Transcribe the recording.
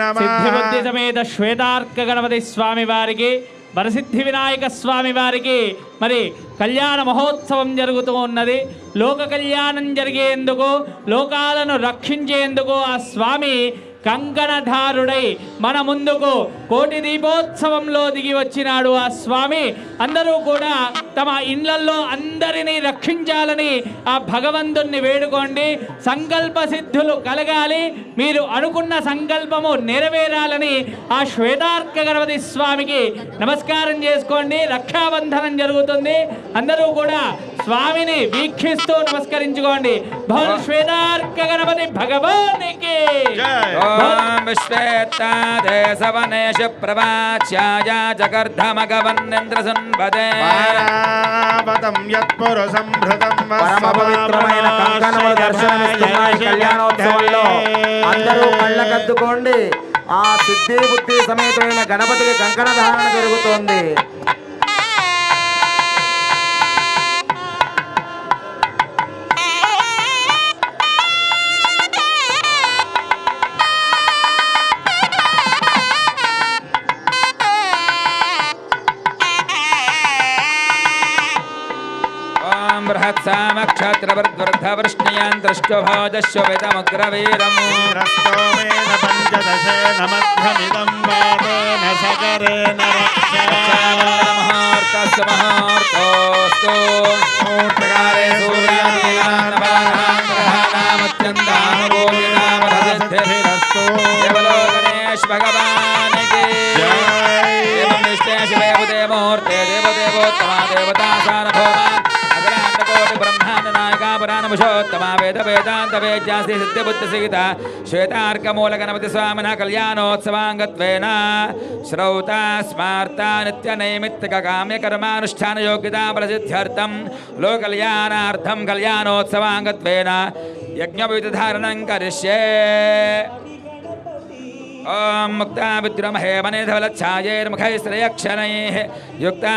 నమః సిద్ధిబుద్ధి సమేత శ్వేతార్క గణపతి స్వామి వారికి వరసిద్ధి వినాయక స్వామి వారికి మరి కళ్యాణ మహోత్సవం జరుగుతూ ఉన్నది. లోక కళ్యాణం జరిగేందుకు లోకాలను రక్షించేందుకు ఆ స్వామి కంకణధారుడై మన ముందుకు కోటి దీపోత్సవంలో దిగి వచ్చినాడు ఆ స్వామి. అందరూ కూడా తమ ఇండ్లల్లో అందరినీ రక్షించాలని ఆ భగవంతుణ్ణి వేడుకోండి. సంకల్ప సిద్ధులు కలగాలి. మీరు అనుకున్న సంకల్పము నెరవేరాలని ఆ శ్వేతార్క గణపతి స్వామికి నమస్కారం చేసుకోండి. రక్షాబంధనం జరుగుతుంది. అందరూ కూడా స్వామిని వీక్షిస్తూ నమస్కరించుకోండి. భవన్ శ్వేతార్క గణపతి భగవానికి. ఓం ప్రవాచ్యాయ జగర్ధమగవన్నింద్ర సున్పదే పరావతం యత్పురుషం భృతం పరమ పవిత్రమైన కంకణములు దర్శనమిస్తున్నాయి కళ్యాణోత్సవంలో అందరూ కళ్ళకద్దుకోండి. ఆ సిద్ధి బుద్ధి సమేతమైన గణపతికి కంకణ ధారణ జరుగుతోంది. క్షాత్సామక్షత్రవర్ధవర్ధవర్ష్ణయాన్ద్రష్టభాజశ్వవేదమగ్రవేరం పంచదశేన మధ్యమిదం వాదేన సగరేణ మహార్తస్య మహార్తోస్తు మూర్తకారే సూర్యానామత్యంతామోగినామరసిద్ధిరస్తు కేవలో గణేష్ భగవాన్ శివయముదేవమూర్తే దేవదేవోత్తమా దేవతా సారభవాన్ ब्रह्माननायकापुराणमुषोत्तमा वेदवेदान्तवेद्यास्ति सिद्धिबुद्धिसिता श्वेतार्कमूलगणपति स्वामिनः कल्याणोत्सवाङ्गत्वेन श्रौता स्मार्ता नित्यनैमित्तिककाम्यकर्मानुष्ठानयोग्यता प्रसिद्ध्यर्थं लोकल्याणार्थं करिष्ये युक्ता